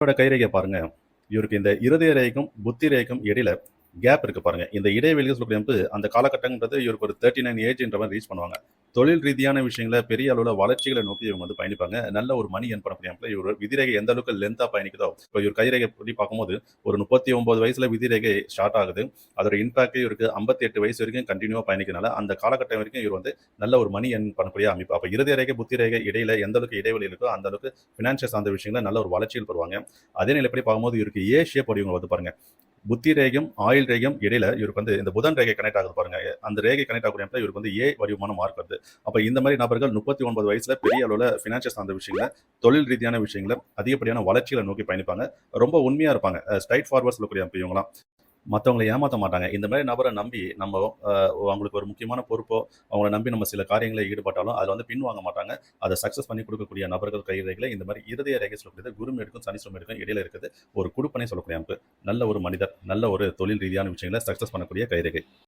இவரோட கைரேகை பாருங்க. இவருக்கு இந்த இருதய ரேகைக்கும் புத்தி ரேகைக்கும் இடையில கேப் இருக்கு பாருங்க. இந்த இடைவெளியில் சொல்லக்கூடிய அந்த காலகட்டங்கிறது இவருக்கு ஒரு தேர்ட்டி நைன் ஏஜ்ன்ற மாதிரி ரீச் பண்ணுவாங்க. தொழில் ரீதியான விஷயங்களை பெரிய அளவில் வளர்ச்சிகளை நோக்கி இவங்க வந்து பயணிப்பாங்க. நல்ல ஒரு மணி என் பண்ணக்கூடிய இவர் விதிரேகை எந்த அளவுக்கு லென்த்தாக பயணிக்குதோ இப்போ இவர் கைரேகை பற்றி பார்க்கும்போது ஒரு முப்பத்தி ஒன்பது வயசுல விதிரேகை ஸ்டார்ட் ஆகுது. அதோட இம்பாக்ட் இவருக்கு ஐம்பத்தி எட்டு வயசு வரைக்கும் கண்டினியூவாக பயணிக்கிறனால அந்த காலகட்டம் வரைக்கும் இவர் வந்து நல்ல ஒரு மணி என் பண்ணக்கூடிய அமைப்பு. அப்போ இறுதி ரேகை புத்தி ரேகை இடையில எந்த அளவுக்கு இடைவெளி இருக்கோ அந்த அளவுக்கு ஃபினான்ஷியல் சார்ந்த விஷயங்கள நல்ல ஒரு வளர்ச்சியில் பெறுவாங்க. அதே நிலைப்படி பார்க்கும்போது இவருக்கு ஏ ஷேப் அப்படிங்க வந்து பாருங்க. புத்தி ரேகம் ஆயில் ரேகம் இடையில இவருக்கு வந்து இந்த புதன் ரேகை கனெக்ட் ஆகுது பாருங்க. அந்த ரேகை கனெக்ட் ஆகக்கூடிய இடத்துல இவருக்கு வந்து ஏ வடிவமான மார்க் வருது. அப்ப இந்த மாதிரி நபர்கள் முப்பத்தி ஒன்பது வயசுல பெரிய அளவுல ஃபினான்ஷியல் சார்ந்த விஷயங்கள தொழில் ரீதியான விஷயங்கள அதிகப்படியான வளர்ச்சிகளை நோக்கி பயணிப்பாங்க. ரொம்ப உண்மையா இருப்பாங்க. ஸ்ட்ரைட் ஃபார்வர்ட் சொல்லக்கூடிய இவங்களாம் மற்றவங்களை ஏமாற்ற மாட்டாங்க. இந்த மாதிரி நபரை நம்பி நம்ம அவங்களுக்கு ஒரு முக்கியமான பொறுப்போ அவங்கள நம்பி நம்ம சில காரியங்களை ஈடுபட்டாலும் அதில் வந்து பின்வாங்க மாட்டாங்க. அதை சக்ஸஸ் பண்ணி கொடுக்கக்கூடிய நபர்கள் கைரேகைகளை இந்த மாதிரி இருதய ரேகை சொல்லக்கூடியது குரு எடுக்கும் சனீஸ்வரம் எடுக்கும் இடையில இருக்குது. ஒரு குடுப்பனை சொல்லக்கூடிய அமைப்பு. நல்ல ஒரு மனிதர் நல்ல ஒரு தொழில் ரீதியான விஷயங்களை சக்ஸஸ் பண்ணக்கூடிய கைரேகை.